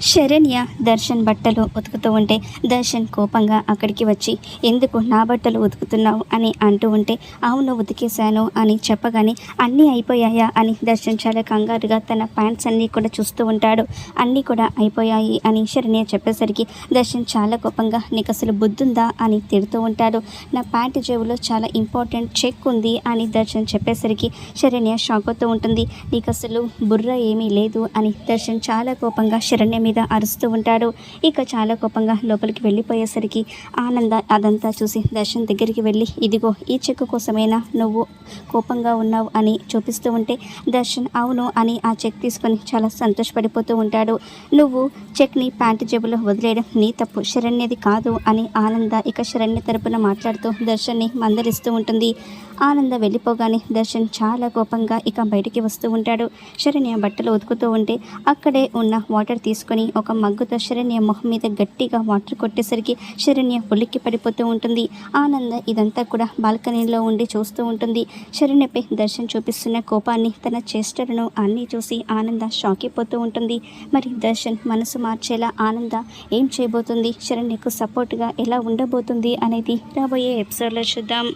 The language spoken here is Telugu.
శరణ్య దర్శన్ బట్టలు ఉతుకుతూ ఉంటే దర్శన్ కోపంగా అక్కడికి వచ్చి ఎందుకు నా బట్టలు ఉతుకుతున్నావు? అని అంటూ ఉంటే అవును ఉతికేశాను అని చెప్పగానే అన్నీ అయిపోయాయా? అని దర్శన్ చాలా కంగారుగా తన ప్యాంట్స్ అన్నీ కూడా చూస్తూ ఉంటాడు. అన్నీ కూడా అయిపోయాయి అని శరణ్య చెప్పేసరికి దర్శన్ చాలా కోపంగా నీకు అసలు బుద్ధుందా? అని తిడుతూ ఉంటాడు. నా ప్యాంటు జేబులో చాలా ఇంపార్టెంట్ చెక్ ఉంది అని దర్శన్ చెప్పేసరికి శరణ్య షాక్ అవుతూ ఉంటుంది. నీకు అసలు బుర్ర ఏమీ లేదు అని దర్శన్ చాలా కోపంగా శరణ్య మీద అరుస్తూ ఉంటాడు. ఇక చాలా కోపంగా లోపలికి వెళ్ళిపోయేసరికి ఆనంద అదంతా చూసి దర్శన్ దగ్గరికి వెళ్ళి ఇదిగో ఈ చెక్ కోసమైనా నువ్వు కోపంగా ఉన్నావు? అని చూపిస్తూ ఉంటే దర్శన్ అవును అని ఆ చెక్ తీసుకొని చాలా సంతోషపడిపోతూ ఉంటాడు. నువ్వు చెక్ని ప్యాంటు జేబులో వదిలేయడం నీ తప్పు శరణ్యది కాదు అని ఆనంద ఇక శరణ్య తరపున మాట్లాడుతూ దర్శన్ని మందలిస్తూ ఉంటుంది. ఆనంద వెళ్ళిపోగానే దర్శన్ చాలా కోపంగా ఇక బయటికి వస్తూ ఉంటాడు. శరణ్య బట్టలు ఉతుకుతూ ఉంటే అక్కడే ఉన్న వాటర్ తీసుకొని ఒక మగ్గుతో శరణ్య మొహం మీద గట్టిగా వాటర్ కొట్టేసరికి శరణ్య ఉలిక్కి పడిపోతూ ఉంటుంది. ఆనంద ఇదంతా కూడా బాల్కనీలో ఉండి చూస్తూ ఉంటుంది. శరణ్యపై దర్శన్ చూపిస్తున్న కోపాన్ని తన చేష్టలను అన్నీ చూసి ఆనంద షాక్ అయిపోతూ ఉంటుంది. మరి దర్శన్ మనసు మార్చేలా ఆనంద ఏం చేయబోతుంది? శరణ్యకు సపోర్ట్గా ఎలా ఉండబోతుంది అనేది రాబోయే ఎపిసోడ్లో చూద్దాం.